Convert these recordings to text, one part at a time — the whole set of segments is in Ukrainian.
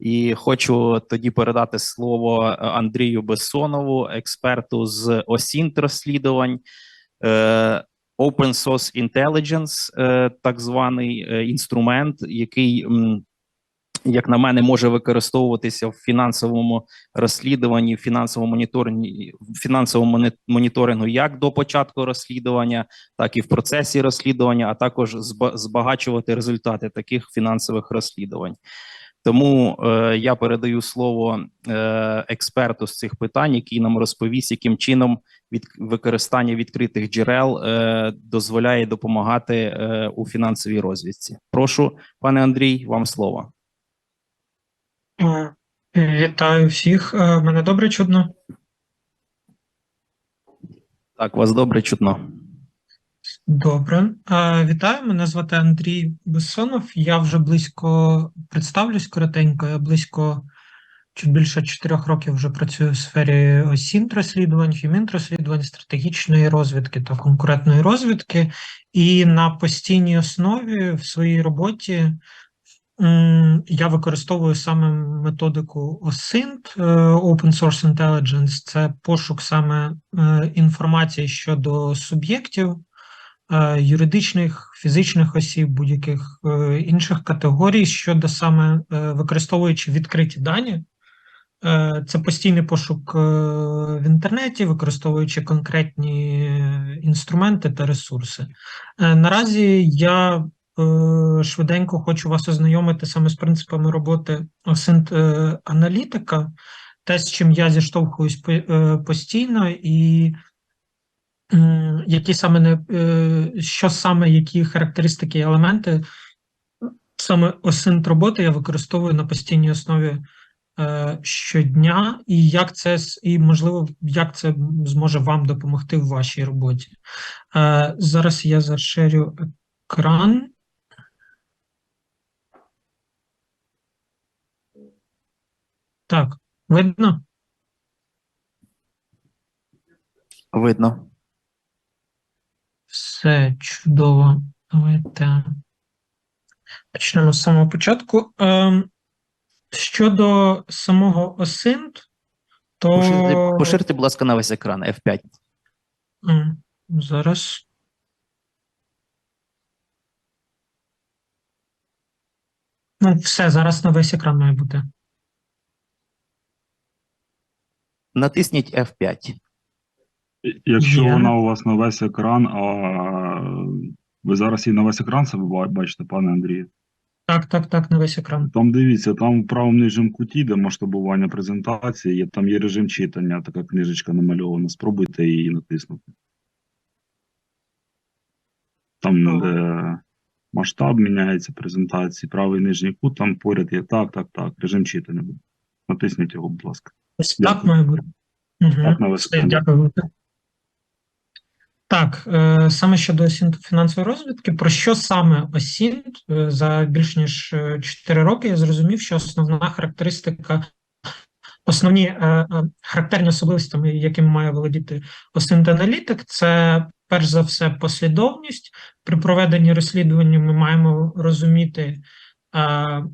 І хочу тоді передати слово Андрію Бессонову, експерту з осінт розслідувань. Е, Open Source Intelligence, е, так званий е, інструмент, який, як на мене, може використовуватися в фінансовому розслідуванні, фінансовому моніторингі, в фінансовому моніторингу як до початку розслідування, так і в процесі розслідування, а також зба- збагачувати результати таких фінансових розслідувань. Тому е, я передаю слово е, експерту з цих питань, який нам розповість, яким чином від використання відкритих джерел е, дозволяє допомагати е, у фінансовій розвідці. Прошу, пане Андрій, вам слово. Е, Вітаю всіх. Е, Мене добре чутно. Так, вас добре чутно. Добре. Вітаю, мене звати Андрій Бессонов. Я вже близько представлюсь коротенько. Я близько чуть більше чотирьох років вже працюю в сфері осінт розслідувань, фімінт розслідувань, стратегічної розвідки та конкурентної розвідки. І на постійній основі в своїй роботі я використовую саме методику OSINT, е, Open Source Intelligence. Це пошук саме е, інформації щодо суб'єктів, юридичних, фізичних осіб, будь-яких е, інших категорій щодо саме е, використовуючи відкриті дані. Е, Це постійний пошук е, в інтернеті, використовуючи конкретні е, інструменти та ресурси. Е, Наразі я е, швиденько хочу вас ознайомити саме з принципами роботи OSINT е, аналітика, те, з чим я зіштовхуюсь е, постійно, і які саме не е, що саме які характеристики і елементи саме OSINT роботи я використовую на постійній основі е, щодня, і як це і можливо, як це зможе вам допомогти в вашій роботі. Е, Зараз я зашерю екран. Так, видно? Видно. Все чудово. Давайте почнемо з самого початку. Ем, щодо самого OSINT, то Поширте, поширте, будь ласка, на весь екран F5. Зараз. Ну, все, зараз на весь екран має бути. Натисніть F5. Якщо Є. вона у вас на весь екран, а ви зараз і на весь екран себе бачите, пане Андрію. Так, так, так, на весь екран. Там дивіться, там в правому нижньому куті, де масштабування презентації, є, там є режим читання, така книжечка намальована. Спробуйте її натиснути. Там, де масштаб міняється презентації, правий нижній кут, там поряд є так, так, так, режим читання. буде. Натисніть його, будь ласка. Ось Дякую. так має бути. Угу. Так, на весь екран. дякую. Так, е, саме щодо осінт фінансової розвідки, про що саме осінт Е, за більш ніж 4 роки я зрозумів, що основна характеристика, основні е, е, характерні особливостями, якими має володіти осінт аналітик, це перш за все послідовність. При проведенні розслідування ми маємо розуміти е,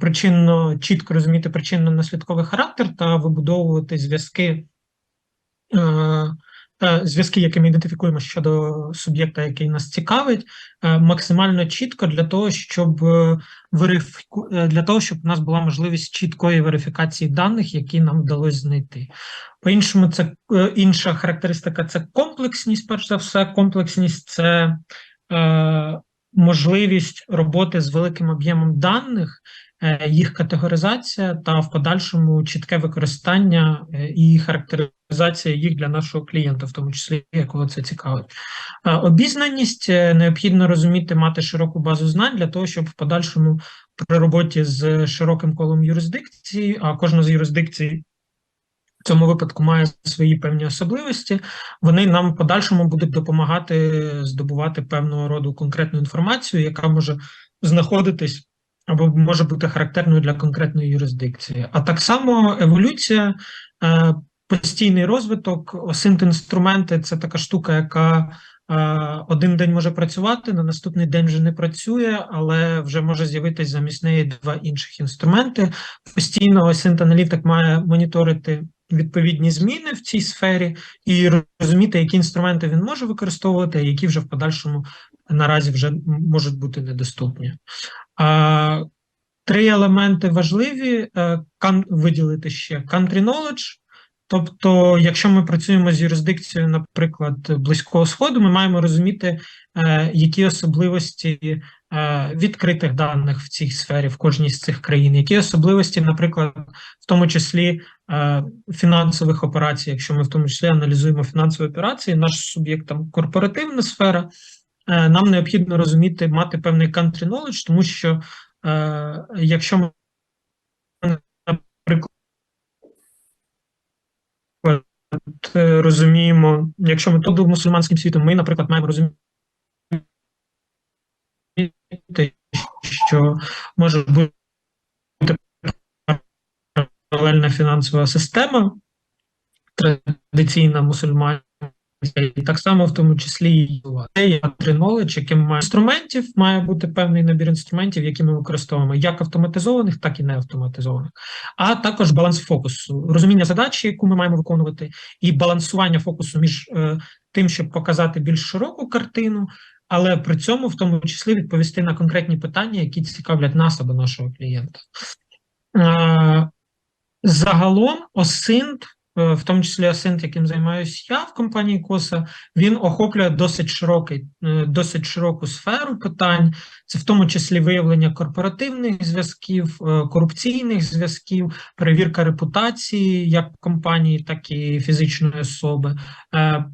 причинно, чітко розуміти причинно-наслідковий характер та вибудовувати зв'язки. Е, Зв'язки, які ми ідентифікуємо щодо суб'єкта, який нас цікавить, е, максимально чітко для того, щоб е, верифіку... для того, щоб у нас була можливість чіткої верифікації даних, які нам вдалося знайти. По-іншому, це е, інша характеристика це комплексність. Перш за все, комплексність це можливість роботи з великим об'ємом даних, їх категоризація та в подальшому чітке використання е, і характеризація їх для нашого клієнта, в тому числі якого це цікавить. Е, Обізнаність е, необхідно розуміти, мати широку базу знань для того, щоб в подальшому при роботі з широким колом юрисдикцій, а кожна з юрисдикцій в цьому випадку має свої певні особливості. Вони нам в подальшому будуть допомагати здобувати певного роду конкретну інформацію, яка може знаходитись або може бути характерною для конкретної юрисдикції. А так само еволюція, е, постійний розвиток, осинт інструменти це така штука, яка один день може працювати, на наступний день вже не працює, але вже може з'явитись замість неї два інших інструменти. Постійно осінт аналітик має моніторити відповідні зміни в цій сфері і розуміти, які інструменти він може використовувати, а які вже в подальшому наразі вже можуть бути недоступні. Три елементи важливі е, виділити ще country knowledge. Тобто, якщо ми працюємо з юрисдикцією, наприклад, Близького Сходу, ми маємо розуміти, е, які особливості е, відкритих даних в цій сфері в кожній з цих країн, які особливості, наприклад, в тому числі фінансових операцій, якщо ми в тому числі аналізуємо фінансові операції, наш суб'єкт там корпоративна сфера, нам необхідно розуміти, мати певний country knowledge, тому що е, якщо ми, наприклад, е, розуміємо, якщо ми тут мусульманським світом, ми, наприклад, маємо розуміти, що може бути паралельна фінансова система, традиційна мусульманська, і так само в тому числі і триноледж, яким має інструментів, має бути певний набір інструментів, які ми використовуємо як автоматизованих, так і неавтоматизованих, а також баланс фокусу, розуміння задачі, яку ми маємо виконувати, і балансування фокусу між е, тим, щоб показати більш широку картину, але при цьому в тому числі відповісти на конкретні питання, які цікавлять нас або нашого клієнта. Е, Загалом осинт, в тому числі осинт, яким займаюся я в компанії Коса, він охоплює досить широкий, е, досить широку сферу питань. Це в тому числі виявлення корпоративних зв'язків, е, корупційних зв'язків, перевірка репутації як компанії, так і фізичної особи, е,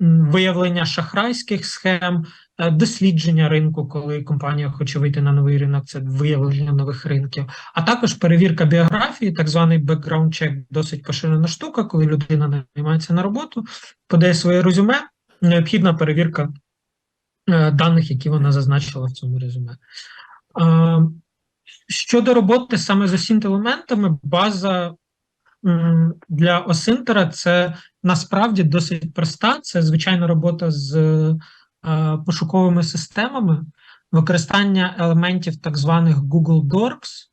виявлення шахрайських схем, е, дослідження ринку, коли компанія хоче вийти на новий ринок, це виявлення нових ринків, а також перевірка біографії, так званий check, досить поширена штука, коли людина наймається на роботу, подає своє резюме, необхідна перевірка е, даних, які вона зазначила в цьому резюме. Е, Щодо роботи саме з осінт-елементами, база для осинтера це насправді досить проста. Це звичайна робота з е, пошуковими системами, використання елементів так званих Google Docs,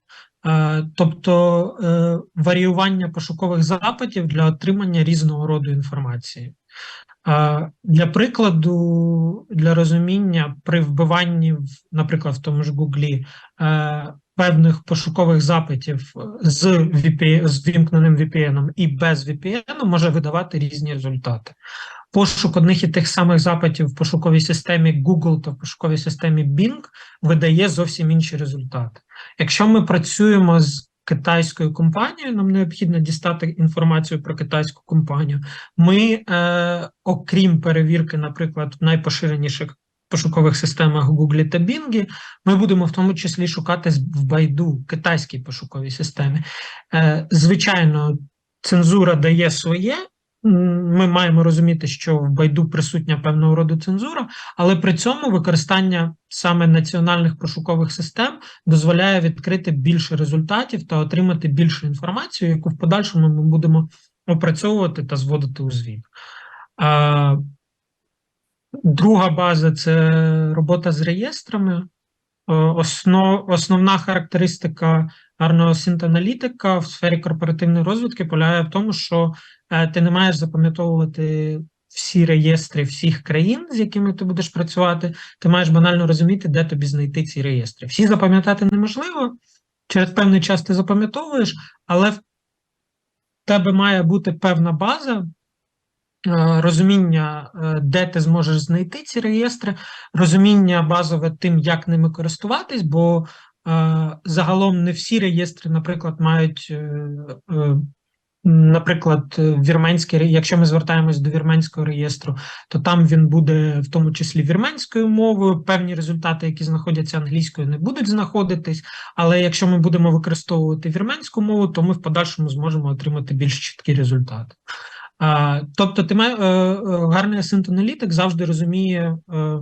е, тобто е, варіювання пошукових запитів для отримання різного роду інформації. Е, Для прикладу, для розуміння при вбиванні, наприклад, в тому ж Гуглі е, певних пошукових запитів з VPN, VPN і без VPN може видавати різні результати. Пошук одних і тих самих запитів в пошуковій системі Google та в пошуковій системі Bing видає зовсім інші результати. Якщо ми працюємо з китайською компанією, нам необхідно дістати інформацію про китайську компанію. Ми, е, окрім перевірки, наприклад, найпоширеніших пошукових системах Google та Bing, ми будемо в тому числі шукати в Байду китайській пошуковій системі. Е, звичайно, цензура дає своє. Ми маємо розуміти, що в Байду присутня певного роду цензура, але при цьому використання саме національних пошукових систем дозволяє відкрити більше результатів та отримати більшу інформацію, яку в подальшому ми будемо опрацьовувати та зводити у звіт. Друга база це робота з реєстрами. Е, Основ, основна характеристика гарного синт-аналітика в сфері корпоративної розвитки полягає в тому, що е, ти не маєш запам'ятовувати всі реєстри всіх країн, з якими ти будеш працювати. Ти маєш банально розуміти, де тобі знайти ці реєстри. Всі запам'ятати неможливо. Через певний час ти запам'ятовуєш, але в тебе має бути певна база. Е, Розуміння, е, де ти зможеш знайти ці реєстри, розуміння базове тим, як ними користуватись, бо е, загалом не всі реєстри, наприклад, мають, наприклад, вірменський, якщо ми звертаємось до вірменського реєстру, то там він буде в тому числі вірменською мовою. Певні результати, які знаходяться англійською, не будуть знаходитись. Але якщо ми будемо використовувати вірменську мову, то ми в подальшому зможемо отримати більш чіткі результати. Тобто, ти має, е, е, гарний асинт-аналітик завжди розуміє е,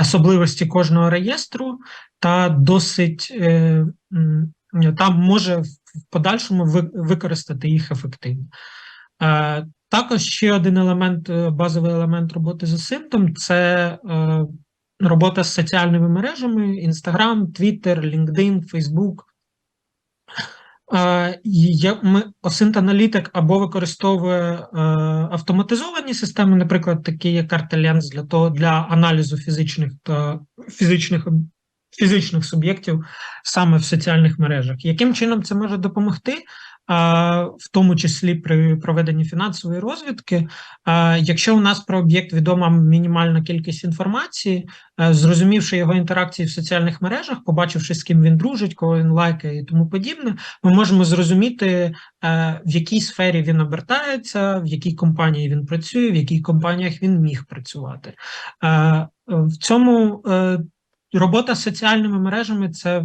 особливості кожного реєстру та досить там може в подальшому ви- використати їх ефективно. Також ще один елемент, базовий елемент роботи з осинтом це робота з соціальними мережами: Instagram, Twitter, LinkedIn, Facebook. Е, я- ми, Осинт аналітик або використовує е, автоматизовані системи, наприклад, такі як Cartelenz для того для аналізу фізичних та фізичних фізичних суб'єктів саме в соціальних мережах. Яким чином це може допомогти? В тому числі при проведенні фінансової розвідки. Якщо у нас про об'єкт відома мінімальна кількість інформації, е, зрозумівши його інтеракції в соціальних мережах, побачивши, з ким він дружить, кого він лайкає і тому подібне, ми можемо зрозуміти, е, в якій сфері він обертається, в якій компанії він працює, в якій компаніях він міг працювати. Е, В цьому робота з соціальними мережами це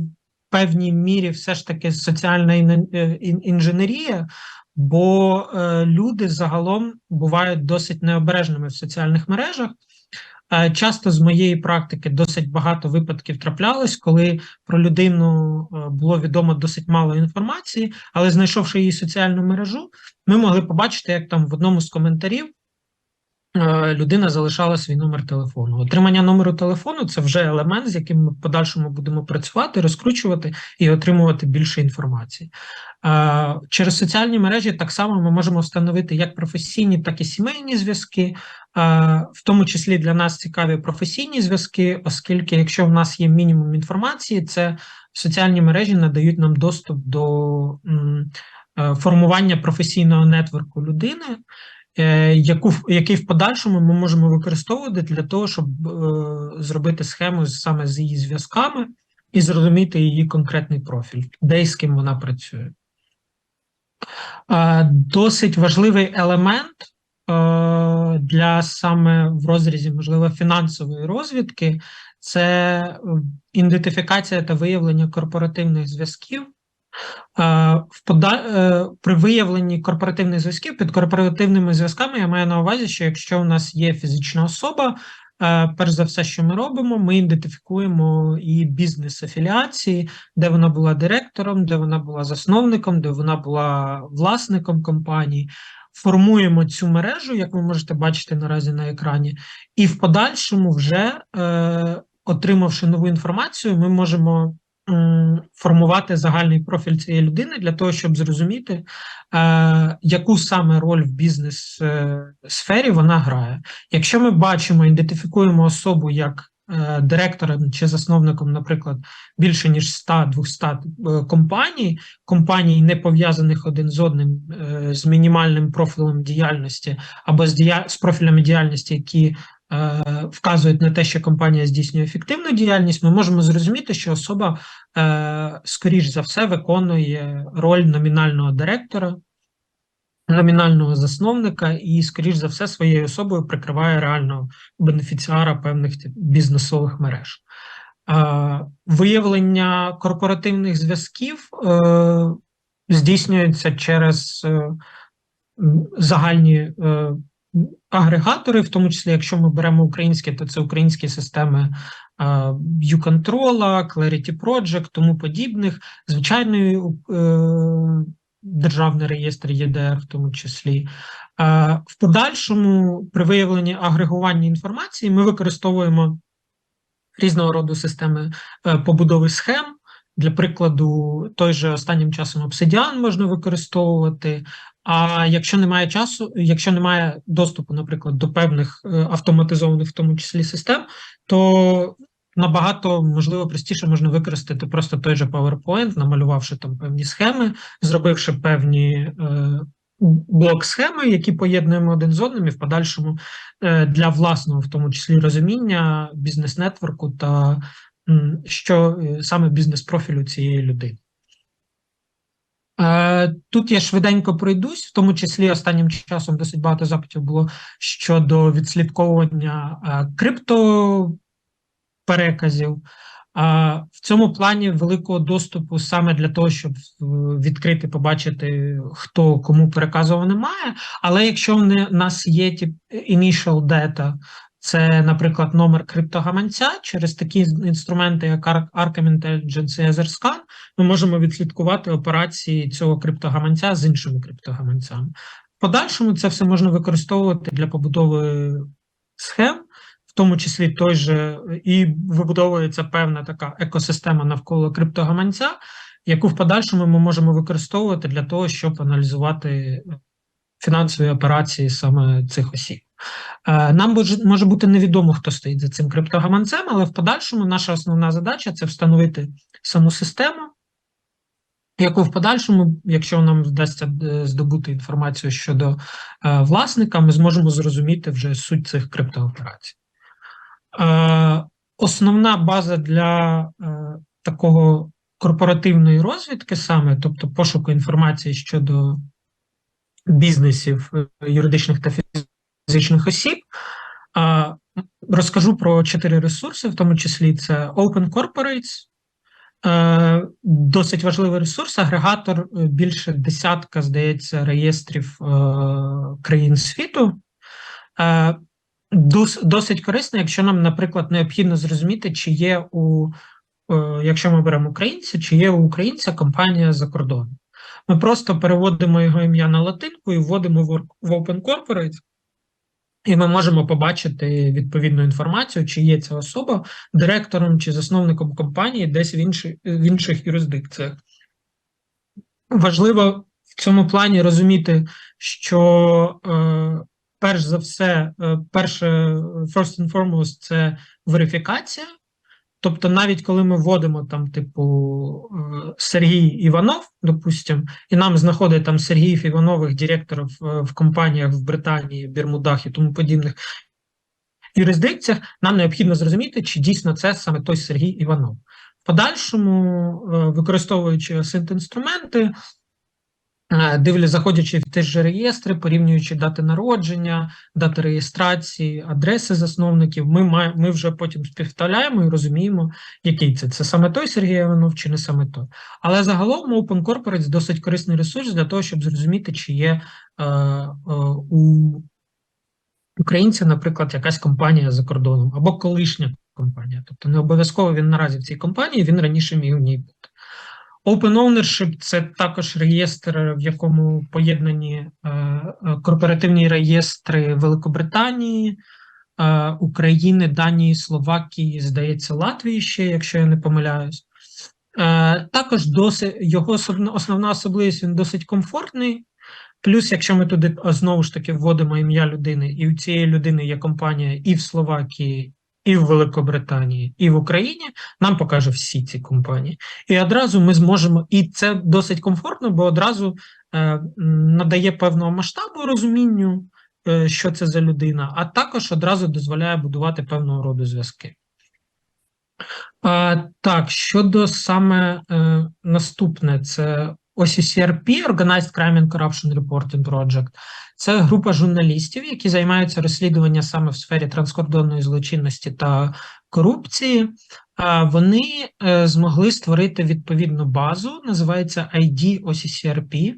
певній мірі все ж таки соціальна е, ін- інженерія, бо е, люди загалом бувають досить необережними в соціальних мережах. Е, Часто з моєї практики досить багато випадків траплялось, коли про людину було відомо досить мало інформації, але знайшовши її соціальну мережу, ми могли побачити, як там в одному з коментарів людина залишала свій номер телефону. Отримання номеру телефону це вже елемент, з яким ми в подальшому будемо працювати, розкручувати і отримувати більше інформації. Е, Через соціальні мережі так само ми можемо встановити як професійні, так і сімейні зв'язки. Е, В тому числі для нас цікаві професійні зв'язки, оскільки якщо в нас є мінімум інформації, це соціальні мережі надають нам доступ до е, формування професійного нетворку людини, е, яку в- який в подальшому ми можемо використовувати для того, щоб е, зробити схему саме з її зв'язками і зрозуміти її конкретний профіль, де і з ким вона працює. Е, Досить важливий елемент е, для саме в розрізі, можливо, фінансової розвідки це е, ідентифікація та виявлення корпоративних зв'язків. Е, В пода... е, При виявленні корпоративних зв'язків під корпоративними зв'язками я маю на увазі, що якщо у нас є фізична особа, е, перш за все, що ми робимо, ми ідентифікуємо і бізнес-афіліації, де вона була директором, де вона була засновником, де вона була власником компанії. Формуємо цю мережу, як ви можете бачити наразі на екрані, і в подальшому, вже е, отримавши нову інформацію, ми можемо формувати загальний профіль цієї людини для того, щоб зрозуміти, е, яку саме роль в бізнес сфері вона грає. Якщо ми бачимо, ідентифікуємо особу як е, директором чи засновником, наприклад, більше ніж 100-200 е, компаній, компаній, не пов'язаних один з одним з мінімальним профілем діяльності або з, дія... з профілями діяльності, які вказують на те, що компанія здійснює ефективну діяльність, ми можемо зрозуміти, що особа, е, скоріш за все, виконує роль номінального директора, номінального засновника і, скоріш за все, своєю особою прикриває реального бенефіціара певних бізнесових мереж. Е, Виявлення корпоративних зв'язків е, здійснюється через е, загальні е, агрегатори, в тому числі, якщо ми беремо українські, то це українські системи U-Control, Clarity Project, тому подібних, звичайний е, державний реєстр ЄДР, в тому числі. В подальшому, при виявленні агрегування інформації, ми використовуємо різного роду системи е, побудови схем. Для прикладу, той же останнім часом Obsidian можна використовувати. А якщо немає часу, якщо немає доступу, наприклад, до певних е, автоматизованих, в тому числі систем, то набагато можливо простіше можна використати просто той же PowerPoint, намалювавши там певні схеми, зробивши певні е, блок-схеми, які поєднуємо один з одним, і в подальшому е, для власного, в тому числі розуміння бізнес-нетворку та що е, саме бізнес-профілю цієї людини. Е, Тут я швиденько пройдусь, в тому числі останнім часом досить багато запитів було щодо відслідковування е, криптопереказів. В цьому плані великого доступу саме для того, щоб відкрити, побачити, хто кому переказував, немає. Але якщо в нас є ті initial data, це, наприклад, номер криптогаманця, через такі інструменти, як Arkham Intelligence і Etherscan, ми можемо відслідкувати операції цього криптогаманця з іншими криптогаманцями. подальшому це все можна використовувати для побудови схем, в тому числі той же, і вибудовується певна така екосистема навколо криптогаманця, яку в подальшому ми можемо використовувати для того, щоб аналізувати фінансові операції саме цих осіб. Е, Нам може- бути невідомо, хто стоїть за цим криптогаманцем, але в подальшому наша основна задача це встановити саму систему, яку в подальшому, якщо нам вдасться е, здобути інформацію щодо е, власника, ми зможемо зрозуміти вже суть цих криптооперацій. Основна база для такого корпоративної розвідки, саме, тобто пошуку інформації щодо бізнесів юридичних та фізичних осіб. Е, Розкажу про чотири ресурси, в тому числі це Open Corporates, Е, Досить важливий ресурс, агрегатор е, більше десятка, здається, реєстрів е, країн світу. Досить корисно, якщо нам, наприклад, необхідно зрозуміти, чи є у, якщо ми беремо українця, чи є у українця компанія за кордоном. Ми просто переводимо його ім'я на латинку і вводимо в Open Corporate, і ми можемо побачити відповідну інформацію, чи є ця особа директором чи засновником компанії десь в, інші, в інших юрисдикціях. Важливо в цьому плані розуміти, що е, перш за все, е, перше, first and foremost, це верифікація. Тобто, навіть коли ми вводимо там, типу, е, Сергій Іванов, допустимо, і нам знаходить там Сергіїв Іванових директорів е, в компаніях в Британії, Бермудах і тому подібних юрисдикціях, нам необхідно зрозуміти, чи дійсно це саме той Сергій Іванов. Подальшому, е, використовуючи синт інструменти, е, заходячи в ті ж реєстри, порівнюючи дати народження, дати реєстрації, адреси засновників, ми, має, ми вже потім співставляємо і розуміємо, який це. Це саме той Сергій Іванов чи не саме той. Але загалом Open Corporates досить корисний ресурс для того, щоб зрозуміти, чи є е, е, у українця, наприклад, якась компанія за кордоном або колишня компанія. Тобто не обов'язково він наразі в цій компанії, він раніше міг в ній бути. Open Ownership – це також реєстр, в якому поєднані е, е, корпоративні реєстри Великобританії, е, України, Данії, Словакії, здається, Латвії ще, якщо я не помиляюсь. Також досить його основна особливість він досить комфортний. Плюс, якщо ми туди знову ж таки вводимо ім'я людини, і у цієї людини є компанія і в Словакії, і в Великобританії, і в Україні, нам покаже всі ці компанії. І одразу ми зможемо, і це досить комфортно, бо одразу е, надає певного масштабу розумінню, е, що це за людина, а також одразу дозволяє будувати певного роду зв'язки. А, так, щодо саме е, наступне, це OCCRP, Organized Crime and Corruption Reporting Project. Це група журналістів, які займаються розслідуванням саме в сфері транскордонної злочинності та корупції. Вони е, змогли створити відповідну базу, називається ID OCCRP.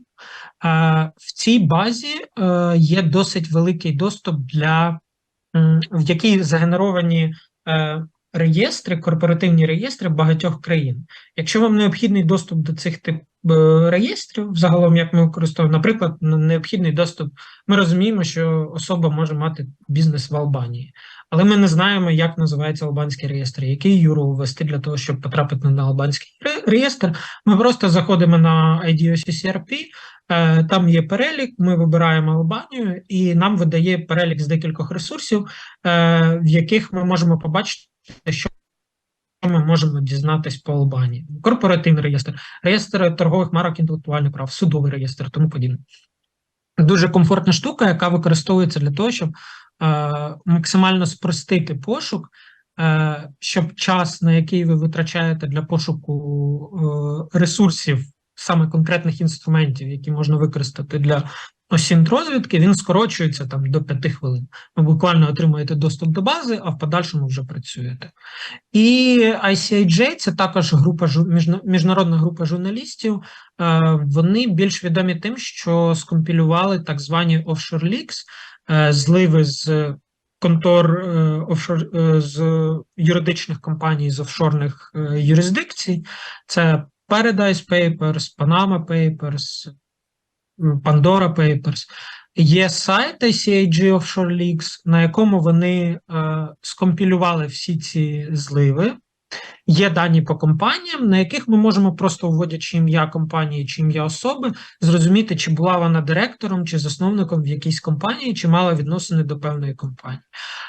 В цій базі е, є досить великий доступ для в якій загенеровані е, реєстри, корпоративні реєстри багатьох країн. Якщо вам необхідний доступ до цих тип е, реєстрів, загалом як ми використовуємо, наприклад, необхідний доступ, ми розуміємо, що особа може мати бізнес в Албанії, але ми не знаємо, як називається албанський реєстр, який юру ввести для того, щоб потрапити на албанський реєстр. Ми просто заходимо на IDOCCRP, е, там є перелік, ми вибираємо Албанію, і нам видає перелік з декількох ресурсів, е, в яких ми можемо побачити, що ми можемо дізнатись по Албанії. Корпоративний реєстр, реєстр торгових марок інтелектуальних прав, судовий реєстр, тому подібне. Дуже комфортна штука, яка використовується для того, щоб е, максимально спростити пошук, е, щоб час, на який ви витрачаєте для пошуку е, ресурсів, саме конкретних інструментів, які можна використати для осінт розвідки, він скорочується там до 5 хвилин. Ви буквально отримуєте доступ до бази, а в подальшому вже працюєте. І ICIJ – це також група міжнародна група журналістів. Е, Вони більш відомі тим, що скомпілювали так звані offshore leaks, е, зливи з контор е, офшор з юридичних компаній з офшорних юрисдикцій. Це Paradise Papers, Panama Papers, Pandora Papers. Є сайт ICAG Offshore Leaks, на якому вони е, скомпілювали всі ці зливи. Є дані по компаніям, на яких ми можемо просто вводячи ім'я компанії чи ім'я особи, зрозуміти, чи була вона директором чи засновником в якійсь компанії, чи мала відносини до певної компанії.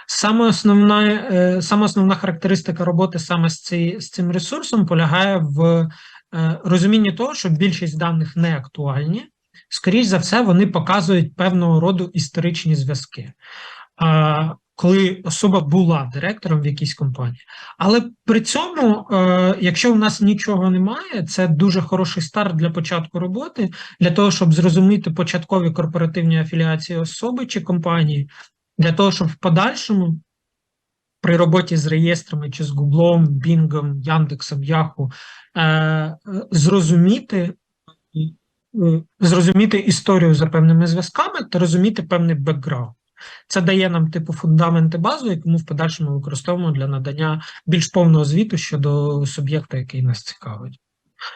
Саме основна, е, саме основна характеристика роботи саме з, ці, з цим ресурсом полягає в е, розумінні того, що більшість даних не актуальні. Скоріше за все, вони показують певного роду історичні зв'язки. Коли особа була директором в якійсь компанії. Але при цьому, е, якщо в нас нічого немає, це дуже хороший старт для початку роботи, для того, щоб зрозуміти початкові корпоративні афіліації особи чи компанії, для того, щоб в подальшому при роботі з реєстрами чи з Гуглом, Бінгом, Яндексом, Яху е, зрозуміти. Зрозуміти історію за певними зв'язками та розуміти певний бекграунд. Це дає нам типу фундаменти базу, яку ми в подальшому використовуємо для надання більш повного звіту щодо суб'єкта, який нас цікавить.